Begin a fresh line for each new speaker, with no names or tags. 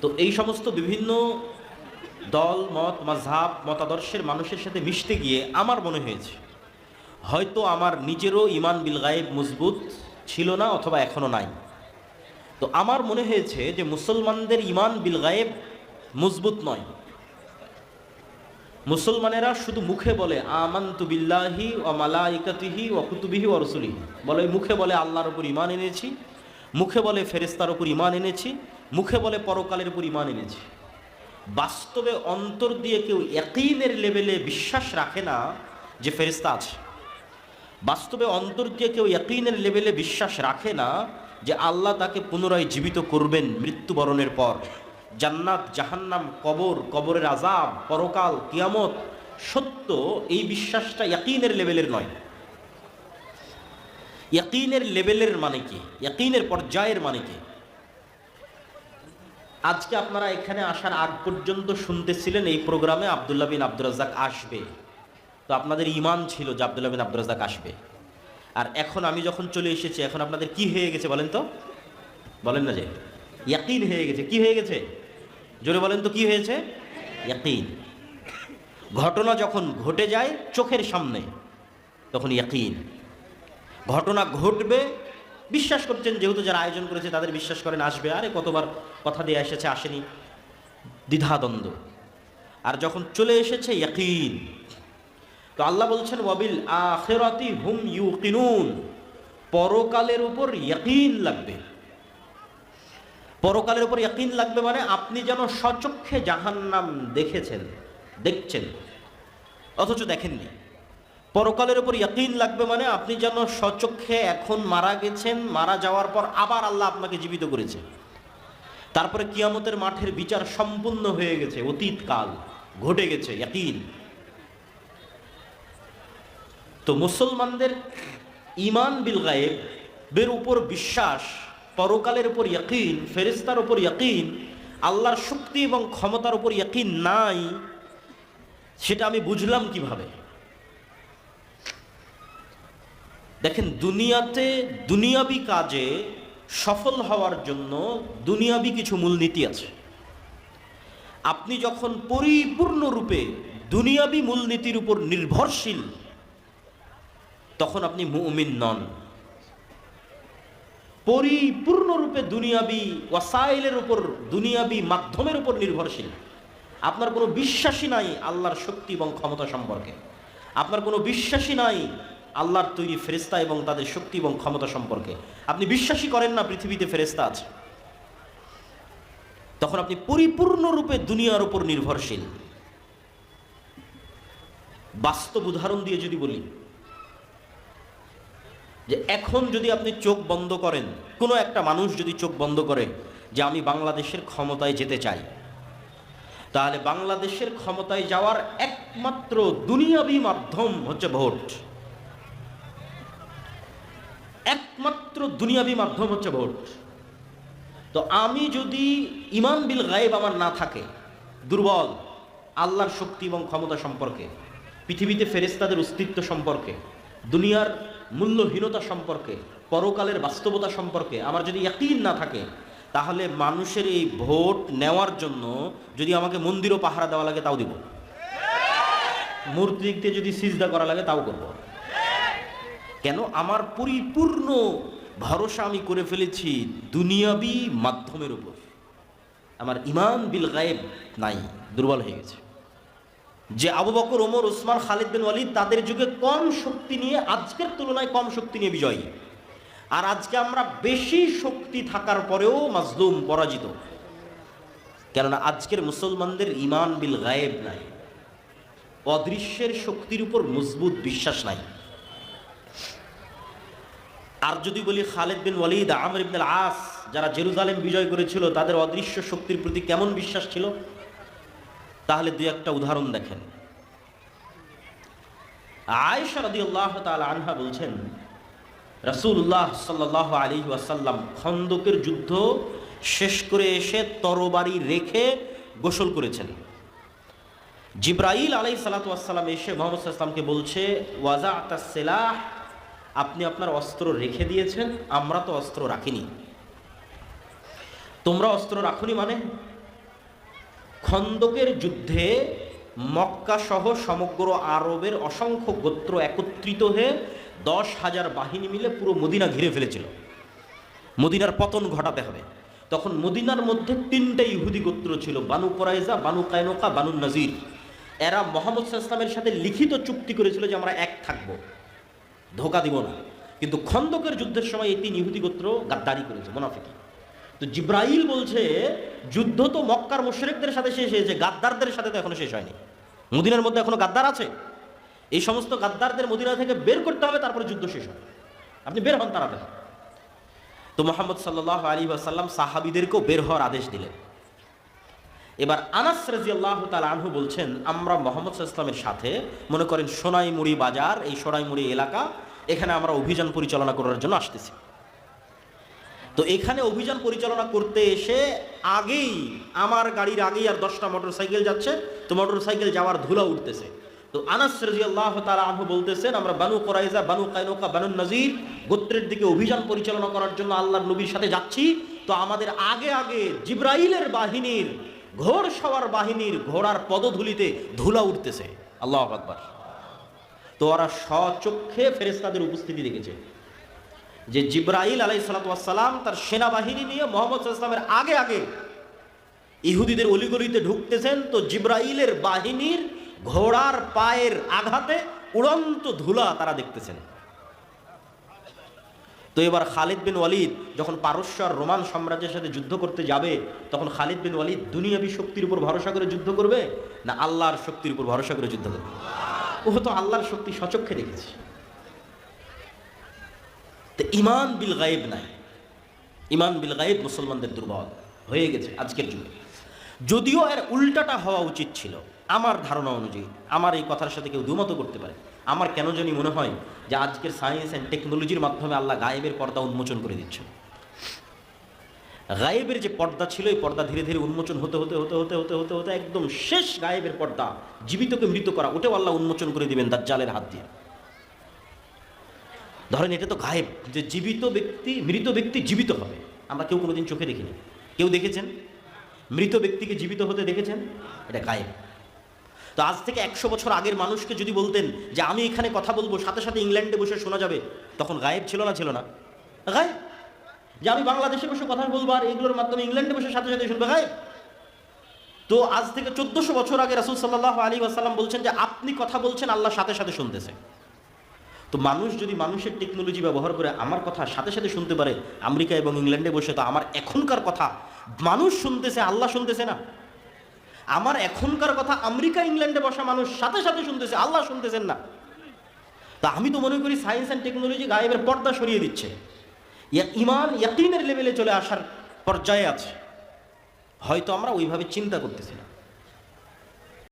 তো এই সমস্ত বিভিন্ন দল, মত, মাঝহাব, মতাদর্শের মানুষের সাথে মিশতে গিয়ে আমার মনে হয়েছে, হয়তো আমার নিজেরও ইমান বিল গায়েব মজবুত ছিল না অথবা এখনও নাই। তো আমার মনে হয়েছে যে মুসলমানদের ইমান বিল গায়েব মজবুত নয়। মুসলমানেরা শুধু মুখে বলে, আমান্তু বিল্লাহি ও মালাইকাতিহি ও কুতুবিহি ও রসুলিহি। বলে, মুখে বলে আল্লাহর উপর ইমান এনেছি, মুখে বলে ফেরেস্তার উপর ইমান এনেছি মুখে বলে পরকালের উপর ইমান এনেছি। বাস্তবে অন্তর দিয়ে কেউ একইনের লেভেলে বিশ্বাস রাখে না যে ফেরিস্তা আছে। বাস্তবে অন্তর দিয়ে কেউ একইনের লেভেলে বিশ্বাস রাখে না যে আল্লাহ তাকে পুনরায় জীবিত করবেন মৃত্যুবরণের পর। জান্নাত, জাহান্নাম, কবর, কবরের আজাব পরকাল, কিয়ামত, সত্য, এই বিশ্বাসটা ইয়াকিনের লেভেলের নয়। ইয়াকিনের লেভেলের মানে কি? ইয়াকিনের পর্যায়ের মানে কি? আজকে আপনারা এখানে আসার আগ পর্যন্ত শুনতেছিলেন এই প্রোগ্রামে আবদুল্লাহ বিন আব্দুর রাজ্জাক আসবে। তো আপনাদের ইমান ছিল যে আবদুল্লাহ বিন আব্দুর রাজ্জাক আসবে। আর এখন আমি যখন চলে এসেছি, এখন আপনাদের কি হয়ে গেছে বলেন তো? বলেন না যে। ইয়াকিন হয়ে গেছে। কি হয়ে গেছে? জোরে বলেন তো কি হয়েছে? ইয়াকিন। ঘটনা যখন ঘটে যায় চোখের সামনে, তখন ইয়াকিন। ঘটনা ঘটবে বিশ্বাস করছেন, যেহেতু যারা আয়োজন করেছে তাদের বিশ্বাস করেন আসবে। আরে, কতবার কথা দিয়ে এসেছে, আসেনি। দ্বিধাদ্বন্দ্ব। আর যখন চলে এসেছে, ইয়াকিন। তো আল্লাহ বলছেন, ওয়াবিল আখেরাতি হুম ইউকিনুন। পরকালের উপর ইয়াকিন লাগবে। পরকালের উপর ইয়াকিন লাগবে মানে আপনি যেন সচক্ষে জাহান্নাম দেখেছেন, দেখছেন। অথচ দেখেননি। পরকালের উপর ইয়াকিন লাগবে মানে আপনি যেন সচক্ষে এখন মারা গেছেন, মারা যাওয়ার পর আবার আল্লাহ আপনাকে জীবিত করেছে। তারপরে কিয়ামতের মাঠের বিচার সম্পূর্ণ হয়ে গেছে অতীত কাল ঘটে গেছে, ইয়াকিন। তো মুসলমানদের ইমান বিল গায়েব বের উপর বিশ্বাস, পরকালের উপর ইয়াকিন ফেরিস্তার উপর ইয়াকিন, আল্লাহর শক্তি এবং ক্ষমতার উপর ইয়াকিন নাই, সেটা আমি বুঝলাম কীভাবে? দেখেন দুনিয়াতে, দুনিয়াবি কাজে সফল হওয়ার জন্য দুনিয়াবি কিছু মূলনীতি আছে। আপনি যখন পরিপূর্ণরূপে দুনিয়াবি মূলনীতির উপর নির্ভরশীল, তখন আপনি মুমিন নন। পরিপূর্ণরূপে দুনিয়াবি ওয়াসাইলের উপর, দুনিয়াবি মাধ্যমের উপর নির্ভরশীল। আপনার কোনো বিশ্বাসই নাই আল্লাহর শক্তি এবং ক্ষমতা সম্পর্কে। আপনার কোনো বিশ্বাসই নাই আল্লাহর তৈরি ফেরেস্তা এবং তাদের শক্তি এবং ক্ষমতা সম্পর্কে। আপনি বিশ্বাসই করেন না পৃথিবীতে ফেরেস্তা আছে। তখন আপনি পরিপূর্ণরূপে দুনিয়ার উপর নির্ভরশীল। বাস্তব উদাহরণ দিয়ে যদি বলি, যে এখন যদি আপনি চোখ বন্ধ করেন, কোনো একটা মানুষ যদি চোখ বন্ধ করে যে আমি বাংলাদেশের ক্ষমতায় যেতে চাই, তাহলে বাংলাদেশের ক্ষমতায় যাওয়ার একমাত্র দুনিয়াবি মাধ্যম হচ্ছে ভোট। একমাত্র দুনিয়াবি মাধ্যম হচ্ছে ভোট। তো আমি যদি ইমান বিল গায়েব আমার না থাকে, দুর্বল, আল্লাহর শক্তি এবং ক্ষমতা সম্পর্কে, পৃথিবীতে ফেরেস্তাদের অস্তিত্ব সম্পর্কে, দুনিয়ার মূল্যহীনতা সম্পর্কে, পরকালের বাস্তবতা সম্পর্কে আমার যদি ইয়াকিন না থাকে, তাহলে মানুষের এই ভোট নেওয়ার জন্য যদি আমাকে মন্দিরও পাহারা দেওয়া লাগে, তাও দিব। মূর্তিতে যদি সিজদা করা লাগে, তাও করব। কেন আমার পরিপূর্ণ ভরসা আমি করে ফেলেছি দুনিয়াবি মাধ্যমের উপর। আমার ইমান বিল গায়েব নাই, দুর্বল হয়ে গেছে। যে আবু বকর, ওমর, ওসমান, খালিদ বিন ওয়ালিদ তাদের যুগে কম শক্তি নিয়ে, আজকের তুলনায় কম শক্তি নিয়ে বিজয়ী। আর আজকে আমরা বেশি শক্তি থাকার পরেও মাজলুম, পরাজিত। কেননা আজকের মুসলমানদের ইমান বিল গায়েব নাই। অদৃশ্যের শক্তির উপর মজবুত বিশ্বাস নাই। আর যদি বলি খালেদ বিন ওয়ালিদ, আমর ইবনুল আস যারা জেরুজালেম বিজয় করেছিল, তাদের অদৃশ্য শক্তির প্রতি কেমন বিশ্বাস ছিল? তাহলে দুই একটা উদাহরণ দেখেন। আনহা বলছেন, রাসূলুল্লাহ সাল্লাল্লাহু আলাইহি ওয়াসাল্লাম খন্দকের যুদ্ধ শেষ করে এসে তরবারি রেখে গোসল করেছেন। জিব্রাইল আলাই সালাতাম এসে মোহাম্মদ সাল্লামকে বলছে ওয়াজা সেলাহ আপনি আপনার অস্ত্র রেখে দিয়েছেন, আমরা তো অস্ত্র রাখিনি। তোমরা অস্ত্র রাখুনি মানে? খন্দকের যুদ্ধে মক্কা সহ সমগ্র আরবের অসংখ্য গোত্র একত্রিত হয়ে দশ হাজার বাহিনী মিলে পুরো মদিনা ঘিরে ফেলেছিল। মদিনার পতন ঘটাতে হবে। তখন মদিনার মধ্যে তিনটা ইহুদি গোত্র ছিল, Banu Qurayza Banu Qaynuqa, Banu Nadir. এরা মোহাম্মদ ইসলামের সাথে লিখিত চুক্তি করেছিল যে আমরা এক থাকব। ধোকা দিব না। কিন্তু খন্দকের যুদ্ধের সময় তিন ইহুদি গোত্র গাদ্দারি করেছে, মোনাফিকি। তো জিব্রাইল বলছে, যুদ্ধ তো মক্কার মুশরিকদের সাথে শেষ হয়েছে, গাদ্দারদের সাথে তো এখনও শেষ হয়নি। মদিনার মধ্যে এখনও গাদ্দার আছে? এই সমস্ত গাদ্দারদের মদিনা থেকে বের করতে হবে, তারপরে যুদ্ধ শেষ হবে। আপনি বের হন তাড়াতে তো মোহাম্মদ সাল্লাহ আলী আসাল্লাম সাহাবিদেরকেও বের হওয়ার আদেশ দিলেন। এবার আনাস রাজি আল্লাহ তাল আনহু বলছেন, আমরা মোহাম্মদ ইসলামের সাথে মনে করেন সোনাইমুড়ি বাজার, এই সোনাইমুড়ি এলাকা, এখানে আমরা অভিযান পরিচালনা করার জন্য আসতেছি। তো এখানে অভিযান পরিচালনা করতে এসে আগেই, আমার গাড়ির আগেই আর দশটা মোটর সাইকেল যাচ্ছে, তো মোটর সাইকেল যাওয়ার ধুলা উঠতেছে। তো আনাস রাজি আল্লাহ তালা আনহু বলতেছেন, আমরা Banu Qurayza Banu Qaynuqa Banu Nadir, গোত্রের দিকে অভিযান পরিচালনা করার জন্য আল্লাহর নবীর সাথে যাচ্ছি। তো আমাদের আগে আগে জিব্রাইলের বাহিনীর ঘোড় সওয়ার বাহিনীর ঘোড়ার পদধূলিতে ধুলা উঠতেছে। আল্লাহ আকবার। তো ওরা স্বচক্ষে ফেরেস্তাদের উপস্থিতি দেখেছে যে জিব্রাইল আলাই সালাতাম তার সেনাবাহিনী নিয়ে মোহাম্মদ ইসলামের আগে আগে ইহুদিদের অলিগলিতে ঢুকতেছেন। তো জিব্রাইলের বাহিনীর ঘোড়ার পায়ের আঘাতে উড়ন্ত ধুলা তারা দেখতেছেন। তো এবার খালিদ বিন ওয়ালিদ যখন পারস্য আর রোমান সাম্রাজ্যের সাথে যুদ্ধ করতে যাবে, তখন খালিদ বিন ওয়ালিদ দুনিয়াবি শক্তির উপর ভরসা করে যুদ্ধ করবে না আল্লাহর শক্তির উপর ভরসা করে যুদ্ধ করবে? ও তো আল্লাহর শক্তি সচক্ষে দেখেছে। তো ইমান বিল গায়েব নাই। ইমান বিল গায়েব মুসলমানদের দুর্বল হয়ে গেছে আজকের যুগে। যদিও এর উল্টাটা হওয়া উচিত ছিল, আমার ধারণা অনুযায়ী, আমার এই কথার সাথে কেউ দুমত করতে পারে। আমার কেন জানি মনে হয় যে আজকের সায়েন্স অ্যান্ড টেকনোলজির মাধ্যমে আল্লাহ গায়েবের পর্দা উন্মোচন করে দিচ্ছে গায়েবের যে পর্দা ছিল, এই পর্দা ধীরে ধীরে উন্মোচন হতে হতে হতে হতে হতে হতে হতে একদম শেষ গায়েবের পর্দা জীবিতকে মৃত করা, ওটাও আল্লাহ উন্মোচন করে দিবেন দাজ্জালের হাত দিয়ে। ধরেন এটা তো গায়েব, যে জীবিত ব্যক্তি, মৃত ব্যক্তি জীবিত হবে। আমরা কেউ কোনোদিন চোখে দেখিনি। কেউ দেখেছেন? মৃত ব্যক্তিকে জীবিত হতে দেখেছেন? এটা গায়েব। তো আজ থেকে একশো বছর আগের মানুষকে যদি বলতেন যে আমি এখানে কথা বলব, সাথে সাথে ইংল্যান্ডে বসে শোনা যাবে, তখন গায়েব ছিল না ছিল না। গায়েব? যে আমি বাংলাদেশে বসে কথা বলব আর এগুলোর মাধ্যমে ইংল্যান্ডে বসে সাথে সাথে শুনবে, গায়েব? তো আজ থেকে চোদ্দশো বছর আগে রাসুল সাল্লাহ আলী আসাল্লাম বলছেন যে আপনি কথা বলছেন, আল্লাহ সাথে সাথে শুনতেছে। তো মানুষ যদি মানুষের টেকনোলজি ব্যবহার করে আমার কথা সাথে সাথে শুনতে পারে, আমেরিকা এবং ইংল্যান্ডে বসে তো আমার এখনকার কথা মানুষ শুনতেছে, আল্লাহ শুনতেছে না। আমার এখনকার কথা আমেরিকা, ইংল্যান্ডে বসা মানুষ সাথে সাথে শুনতেছে, আল্লাহ শুনতেছেন না। তা আমি তো মনে করি সায়েন্স অ্যান্ড টেকনোলজি গায়েবের পর্দা সরিয়ে দিচ্ছে। ইমান ইয়াকিনের লেভেলে চলে আসার পর্যায়ে আছে। হয়তো আমরা ওইভাবে চিন্তা করতেছি না।